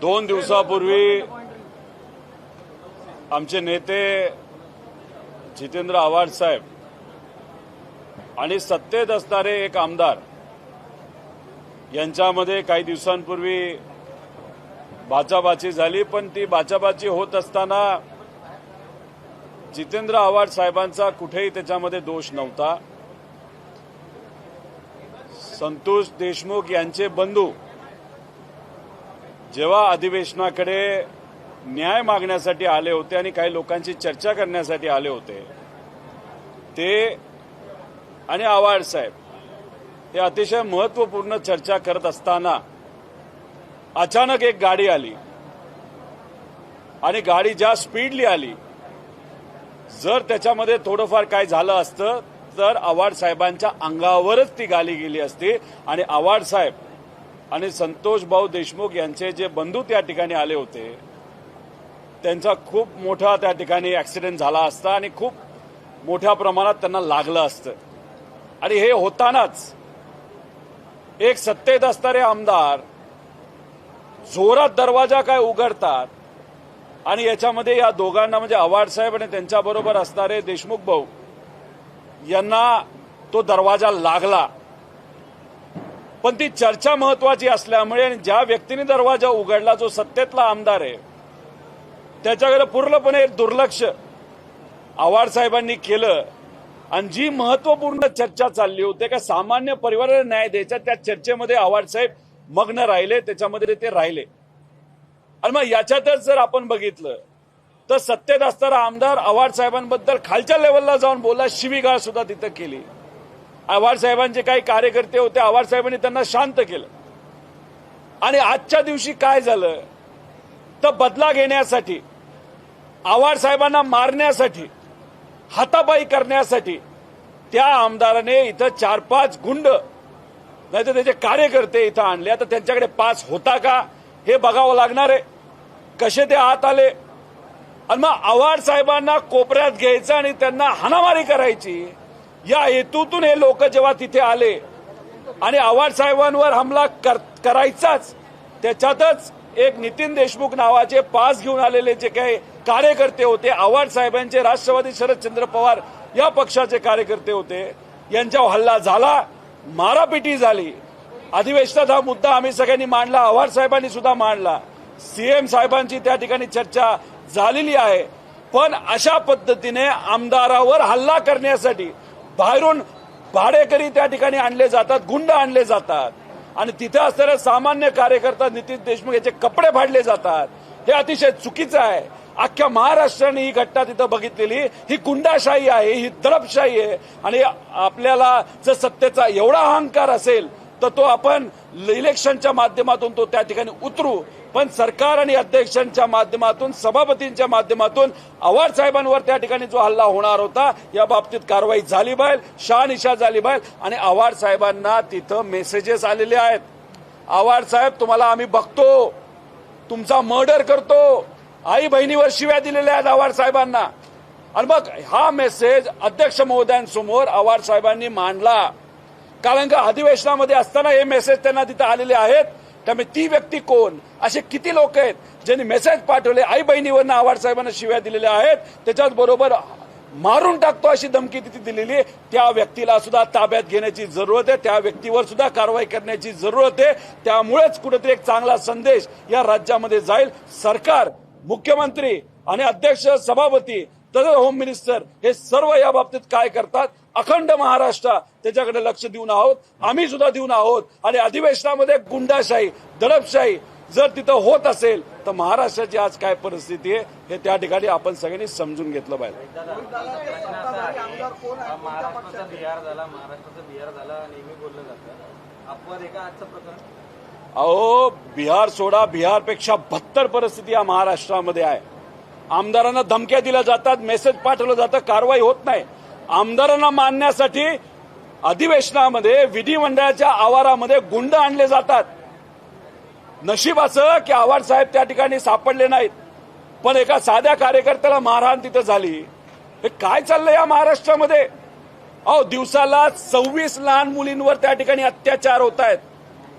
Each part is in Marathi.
दोन दिवसापूर्वी आमचे नेते जितेंद्र आव्हाड साहेब आणि सत्तेत असणारे एक आमदार यांच्यामध्ये काही दिवसांपूर्वी बाचाबाची झाली पण ती बाचाबाची होत असताना जितेंद्र आव्हाड साहेबांचा कुठेही त्याच्यामध्ये दोष नव्हता. संतोष देशमुख यांचे बंधू जेव्हा अधिवेशनाकडे न्याय मागण्यासाठी आले होते आणि काही लोकांची चर्चा करण्यासाठी आले होते ते आणि आव्हाड साहेब हे अतिशय महत्त्वपूर्ण चर्चा करत असताना अचानक एक गाडी आली आणि गाडी ज्या स्पीडली आली जर त्याच्यामध्ये थोडंफार काय झालं असतं तर आव्हाड साहेबांच्या अंगावरच ती गाडी गेली असती आणि आव्हाड साहेब आणि संतोष भाऊ देशमुख यांचे जे बंधू त्या ठिकाणी आले होते त्यांचा खूप मोठा त्या ठिकाणी ऍक्सिडेंट झाला असता आणि खूप मोठ्या प्रमाणात त्यांना लागलं असतं. आणि हे होतानाच एक सत्तेत असणारे आमदार जोरात दरवाजा काय उघडतात आणि याच्यामध्ये या दोघांना म्हणजे आव्हाड साहेब आणि त्यांच्याबरोबर असणारे देशमुख भाऊ यांना तो दरवाजा लागला. पण ती चर्चा महत्वाची असल्यामुळे आणि ज्या व्यक्तीने दरवाजा उघडला जो सत्तेतला आमदार आहे त्याच्याकडे पूर्णपणे दुर्लक्ष आव्हाड साहेबांनी केलं. आणि जी महत्त्वपूर्ण चर्चा चालली होती का सामान्य परिवाराला न्याय द्यायचा त्या चर्चेमध्ये आव्हाड साहेब मग्न राहिले त्याच्यामध्ये ते राहिले. आणि मग याच्यातच जर आपण बघितलं तर सत्तेत असताना आमदार आव्हाड साहेबांबद्दल खालच्या लेवलला जाऊन बोलला शिवीगाळ सुद्धा तिथं केली. आव्हाड साहेबांचे काही कार्यकर्ते होते आव्हाड साहेबांनी त्यांना शांत केलं. आणि आजच्या दिवशी काय झालं? तर बदला घेण्यासाठी आव्हाड साहेबांना मारण्यासाठी हातापाई करण्यासाठी त्या आमदाराने इथं चार पाच गुंड नाही तर त्याचे कार्यकर्ते इथं आणले. आता त्यांच्याकडे पास होता का? हे बघावं लागणार आहे. कसे ते आत आले? आणि मग आव्हाड साहेबांना कोपऱ्यात घ्यायचं आणि त्यांना हाणामारी करायची? या हेतूतून हे लोक जेव्हा तिथे आले आणि आव्हाड साहेबांवर हमला कर, करायचाच त्याच्यातच एक नितीन देशमुख नावाचे पास घेऊन आलेले जे काही कार्यकर्ते होते आव्हाड साहेबांचे राष्ट्रवादी शरदचंद्र पवार या पक्षाचे कार्यकर्ते होते यांच्यावर हल्ला झाला मारापिटी झाली. अधिवेशनात हा मुद्दा आम्ही सगळ्यांनी मांडला आव्हाड साहेबांनी सुद्धा मांडला. सीएम साहेबांची त्या ठिकाणी चर्चा झालेली आहे. पण अशा पद्धतीने आमदारावर हल्ला करण्यासाठी बाहेरून भाडेकरी त्या ठिकाणी आणले जातात गुंड आणले जातात. आणि तिथे असणाऱ्या सामान्य कार्यकर्ता नितीन देशमुख याचे कपडे फाडले जातात. हे अतिशय चुकीचं आहे. अख्ख्या महाराष्ट्राने ही घटना तिथं बघितलेली. ही गुंडाशाही आहे ही दडपशाही आहे. आणि आपल्याला जर सत्तेचा एवढा अहंकार असेल तर तो आपण इलेक्शनच्या माध्यमातून तो त्या ठिकाणी उतरू. पण सरकार आणि अध्यक्षांच्या माध्यमातून सभापतींच्या माध्यमातून आव्हाड साहेबांवर त्या ठिकाणी जो हल्ला होणार होता या बाबतीत कारवाई झाली पाहिजे शहानिशा झाली पाहिजे आणि आव्हाड साहेबांना तिथं मेसेजेस आलेले आहेत. आव्हाड साहेब तुम्हाला आम्ही बघतो तुमचा मर्डर करतो आई बहिणीवर शिव्या दिलेल्या आहेत आव्हाड साहेबांना. आणि मग हा मेसेज अध्यक्ष महोदयांसमोर आव्हाड साहेबांनी मांडला. कारण का अधिवेशनामध्ये असताना हे मेसेज त्यांना तिथे आलेले आहेत. त्यामुळे ती व्यक्ती कोण? असे किती लोक आहेत ज्यांनी मेसेज पाठवले आई बहिणीवरनं आव्हाड साहेबांना शिव्या दिलेल्या आहेत त्याच्याच बरोबर मारून टाकतो अशी धमकी तिथे दिलेली आहे. त्या व्यक्तीला सुद्धा ताब्यात घेण्याची जरूरत आहे त्या व्यक्तीवर सुद्धा कारवाई करण्याची जरूरत आहे. त्यामुळेच कुठेतरी एक चांगला संदेश या राज्यामध्ये जाईल. सरकार मुख्यमंत्री आणि अध्यक्ष सभापती तसंच होम मिनिस्टर हे सर्व या बाबतीत काय करतात? अखंड महाराष्ट्र त्याच्याकडे लक्ष देऊन आहोत. आम्ही सुद्धा देऊन आहोत. आणि अधिवेशनामध्ये गुंडाशाही दडपशाही जर तिथं होत असेल तर महाराष्ट्राची आज काय परिस्थिती आहे हे त्या ठिकाणी आपण सगळ्यांनी समजून घेतलं पाहिजे. बिहार सोडा बिहारपेक्षा अहो बिहार सोडा बिहारपेक्षा बत्तर परिस्थिती या महाराष्ट्रामध्ये आहे. आमदारांना धमक्या दिल्या जातात मेसेज पाठवलं जातं कारवाई होत नाही. आमदारांना मानण्यासाठी अधिवेशनामध्ये विधिमंडळाच्या आवारामध्ये गुंड आणले जातात. नशीब असं की आव्हाड साहेब त्या ठिकाणी सापडले नाहीत. पण एका साध्या कार्यकर्त्याला मारहाण तिथं झाली. हे काय चाललंय या महाराष्ट्रामध्ये? अहो दिवसाला सव्वीस लहान मुलींवर त्या ठिकाणी अत्याचार होत आहेत.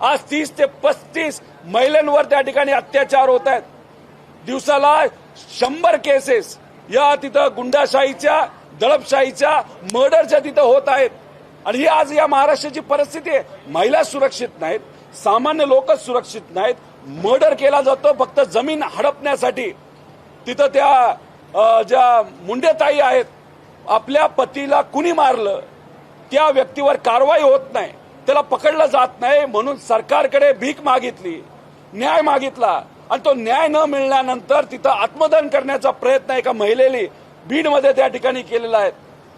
आज तीस ते पस्तीस महिलांवर त्या ठिकाणी अत्याचार होत आहेत. दिवसाला शंभर केसेस या तिथं गुंडाशाहीच्या दडपशाहीच्या मर्डरच्या तिथं होत आहेत. आणि ही आज या महाराष्ट्राची परिस्थिती आहे. महिला सुरक्षित नाहीत सामान्य लोकच सुरक्षित नाहीत. मर्डर केला जातो फक्त जमीन हडपण्यासाठी. तिथं त्या ज्या मुंडेताई आहेत आपल्या पतीला कुणी मारलं त्या व्यक्तीवर कारवाई होत नाही. त्याला पकडलं जात नाही म्हणून सरकारकडे भीक मागितली न्याय मागितला. आणि तो न्याय न मिळाल्यानंतर तिथं आत्मदान करण्याचा प्रयत्न एका महिलेली बीडमध्ये त्या ठिकाणी केलेला आहे.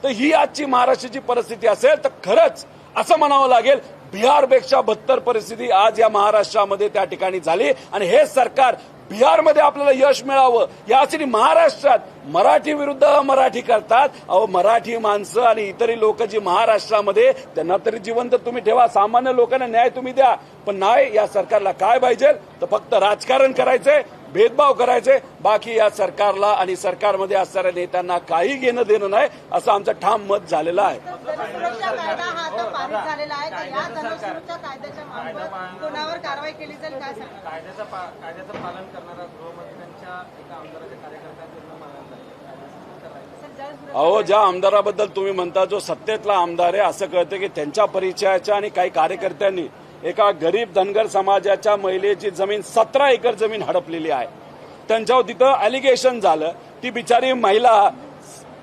तर ही आजची महाराष्ट्राची परिस्थिती असेल तर खरंच असं म्हणावं लागेल बिहारपेक्षा बदतर परिस्थिती आज या महाराष्ट्रामध्ये त्या ठिकाणी झाली आणि हे सरकार बिहारमध्ये आपल्याला यश मिळावं. यासाठी महाराष्ट्रात मराठी विरुद्ध मराठी करतात. अहो मराठी माणसं आणि इतरही लोक जी महाराष्ट्रामध्ये त्यांना तरी जिवंत तुम्ही ठेवा सामान्य लोकांना न्याय तुम्ही द्या. पण नाही या सरकारला काय पाहिजे? तर फक्त राजकारण करायचंय. भेदभाव करायचे. बाकी या सरकारला आणि सरकारमध्ये असणाऱ्या नेत्यांना काही घेणं देणं नाही असं आमचं ठाम मत झालेलं आहे. हा अहो ज्या आमदाराबद्दल तुम्ही म्हणता जो सत्तेतला आमदार आहे असं कळतं की त्यांच्या परिचयाच्या आणि काही कार्यकर्त्यांनी एका गरीब धनगर समाजाच्या महिलेची जमीन सतरा एकर जमीन हडपलेली आहे. त्यांच्यावर तिथं अलिगेशन झालं. ती बिचारी महिला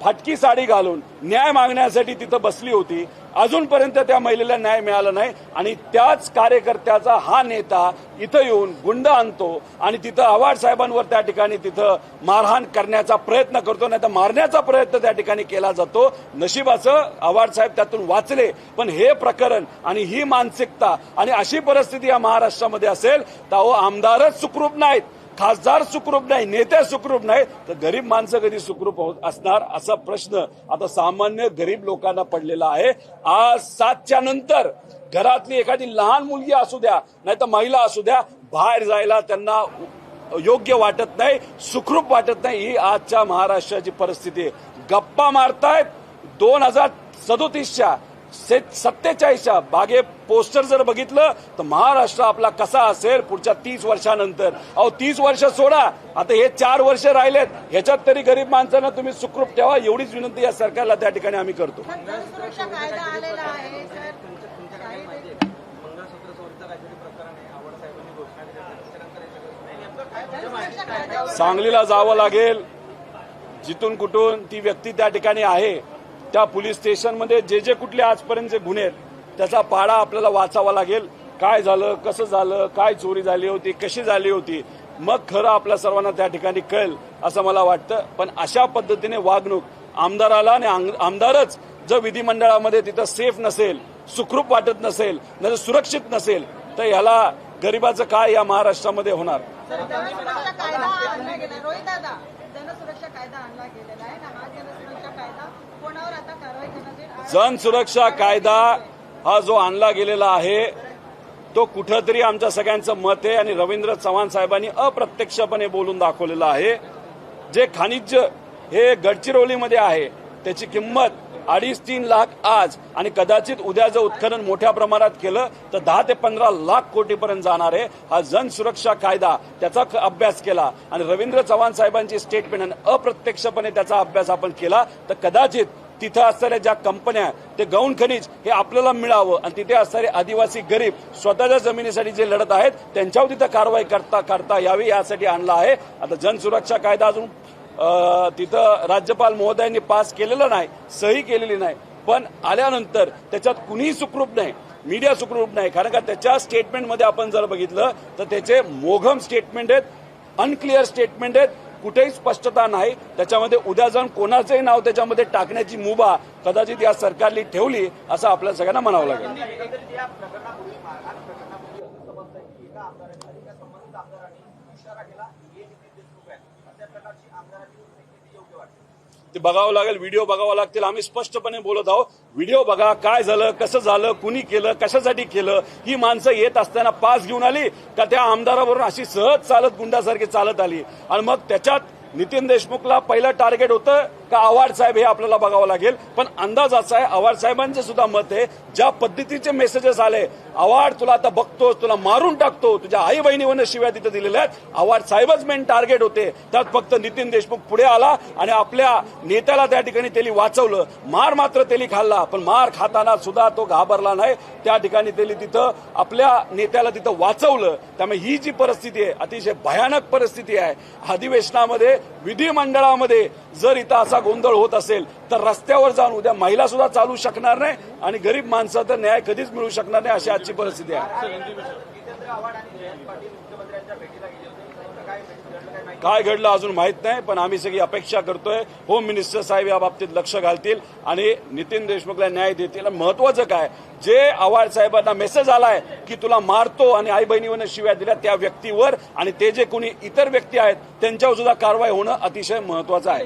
फाटकी साडी घालून न्याय मागण्यासाठी तिथं बसली होती. अजूनपर्यंत त्या महिलेला न्याय मिळाला नाही आणि त्याच कार्यकर्त्याचा हा नेता इथं येऊन गुंड आणतो आणि तिथं आव्हाड साहेबांवर त्या ठिकाणी तिथं मारहाण करण्याचा प्रयत्न करतो नाही तर मारण्याचा प्रयत्न त्या ठिकाणी केला जातो. नशिबाचं आव्हाड साहेब त्यातून वाचले. पण हे प्रकरण आणि ही मानसिकता आणि अशी परिस्थिती या महाराष्ट्रामध्ये असेल तर अहो आमदारच सुखरूप नाहीत. खासदार सुखरूप नाही नेते सुखरूप नाही तर गरीब माणसं कधी सुखरूप होत असणार असा प्रश्न आता सामान्य गरीब लोकांना पडलेला आहे. आज सातच्या नंतर घरातली एखादी लहान मुलगी असू द्या नाही तर महिला असू द्या बाहेर जायला त्यांना योग्य वाटत नाही सुखरूप वाटत नाही ही आजच्या महाराष्ट्राची परिस्थिती आहे. गप्पा मारतायत दोन हजार सदोतीसच्या. सत्तेचाळीसच्या बागे पोस्टर जर बघितलं तर महाराष्ट्र आपला कसा असेल पुढच्या तीस वर्षानंतर? अहो तीस वर्ष सोडा. आता हे चार वर्ष राहिलेत. ह्याच्यात तरी गरीब माणसांना तुम्ही सुखरूप ठेवा. एवढीच विनंती या सरकारला त्या ठिकाणी आम्ही करतो. कायद्यावर सांगलीला जावं लागेल. जिथून कुठून ती व्यक्ती त्या ठिकाणी आहे. त्या पोलीस स्टेशनमध्ये जे जे कुठले आजपर्यंतचे गुन्हे आहेत त्याचा पाडा आपल्याला वाचावा लागेल. काय झालं कसं झालं काय चोरी झाली होती कशी झाली होती मग खरं आपल्या सर्वांना त्या ठिकाणी कळेल असं मला वाटतं. पण अशा पद्धतीने वागणूक आमदाराला आणि आमदारच जर विधिमंडळामध्ये तिथं सेफ नसेल सुखरूप वाटत नसेल नाही सुरक्षित नसेल तर ह्याला गरिबाचं काय या महाराष्ट्रामध्ये होणार? जन सुरक्षा कायदा हा जो आणला गेलेला आहे तो कुठंतरी आमच्या सगळ्यांचं मत आहे आणि रवींद्र चव्हाण साहेबांनी अप्रत्यक्षपणे बोलून दाखवलेलं आहे. जे खानिज्य हे गडचिरोलीमध्ये आहे त्याची किंमत अडीच तीन लाख आज. आणि कदाचित उद्या जर उत्खनन मोठ्या प्रमाणात केलं तर दहा ते पंधरा लाख कोटीपर्यंत जाणार आहे हा जन सुरक्षा कायदा. त्याचा अभ्यास केला. आणि रवींद्र चव्हाण साहेबांची स्टेटमेंट आणि अप्रत्यक्षपणे त्याचा अभ्यास आपण केला तर कदाचित तिथं असणाऱ्या ज्या कंपन्या ते गौण खनिज हे आपल्याला मिळावं. आणि तिथे असणारे आदिवासी गरीब स्वतःच्या जमिनीसाठी जे लढत आहेत त्यांच्यावर तिथं कारवाई करता करता यावी यासाठी आणला आहे. आता जनसुरक्षा कायदा अजून तिथं राज्यपाल महोदयांनी पास केलेलं नाही सही केलेली नाही. पण आल्यानंतर त्याच्यात कुणीही सुखरूप नाही मीडिया सुखरूप नाही. कारण का त्याच्या स्टेटमेंटमध्ये आपण जर बघितलं तर त्याचे मोघम स्टेटमेंट आहेत अनक्लिअर स्टेटमेंट आहेत कुठेही स्पष्टता नाही. त्याच्यामध्ये उद्या जाऊन कोणाचंही नाव त्याच्यामध्ये टाकण्याची मुभा कदाचित या सरकारने ठेवली असं आपल्या सगळ्यांना म्हणावं लागेल. ते बघावं लागेल व्हिडिओ बघावं लागतील. आम्ही स्पष्टपणे बोलत आहोत व्हिडिओ बघा काय झालं कसं झालं कुणी केलं कशासाठी केलं ही माणसं येत असताना पास घेऊन आली का त्या आमदारावरून अशी सहज चालत गुंडासारखी चालत आली. आणि मग त्याच्यात नितीन देशमुखला पहिलं टार्गेट होतं का आव्हाड साहेब हे आपल्याला बघावं लागेल? पण अंदाज असा आहे आव्हाड साहेबांचे सुद्धा मत आहे ज्या पद्धतीचे मेसेजेस आले आव्हाड तुला आता बघतो तुला मारून टाकतो तुझ्या आई बहिणीवर शिव्या तिथे दिलेल्या आहेत. आव्हाड साहेबच मेन टार्गेट होते. त्यात फक्त नितीन देशमुख पुढे आला आणि आपल्या नेत्याला त्या ठिकाणी त्यांनी वाचवलं. मार मात्र त्यांनी खाल्ला पण मार खाताना सुद्धा तो घाबरला नाही. त्या ठिकाणी त्यांनी तिथं आपल्या नेत्याला तिथं वाचवलं. त्यामुळे ही जी परिस्थिती आहे अतिशय भयानक परिस्थिती आहे. अधिवेशनामध्ये विधिमंडळामध्ये जर इथं असा गोंधळ होत असेल तर रस्त्यावर जाऊन उद्या महिला सुद्धा चालू शकणार नाही आणि गरीब माणसं तर न्याय कधीच मिळू शकणार नाही अशी आजची परिस्थिती आहे. काय घडलं अजून माहीत नाही पण आम्ही सगळी अपेक्षा करतोय होम मिनिस्टर साहेब या बाबतीत लक्ष घालतील आणि नितीन देशमुखला न्याय देतील. महत्वाचं काय जे आव्हाड साहेबांना मेसेज आलाय की तुला मारतो आणि आई बहिणीवर शिव्या दिल्या त्या व्यक्तीवर आणि ते जे कोणी इतर व्यक्ती आहेत त्यांच्यावर सुद्धा कारवाई होणं अतिशय महत्वाचं आहे.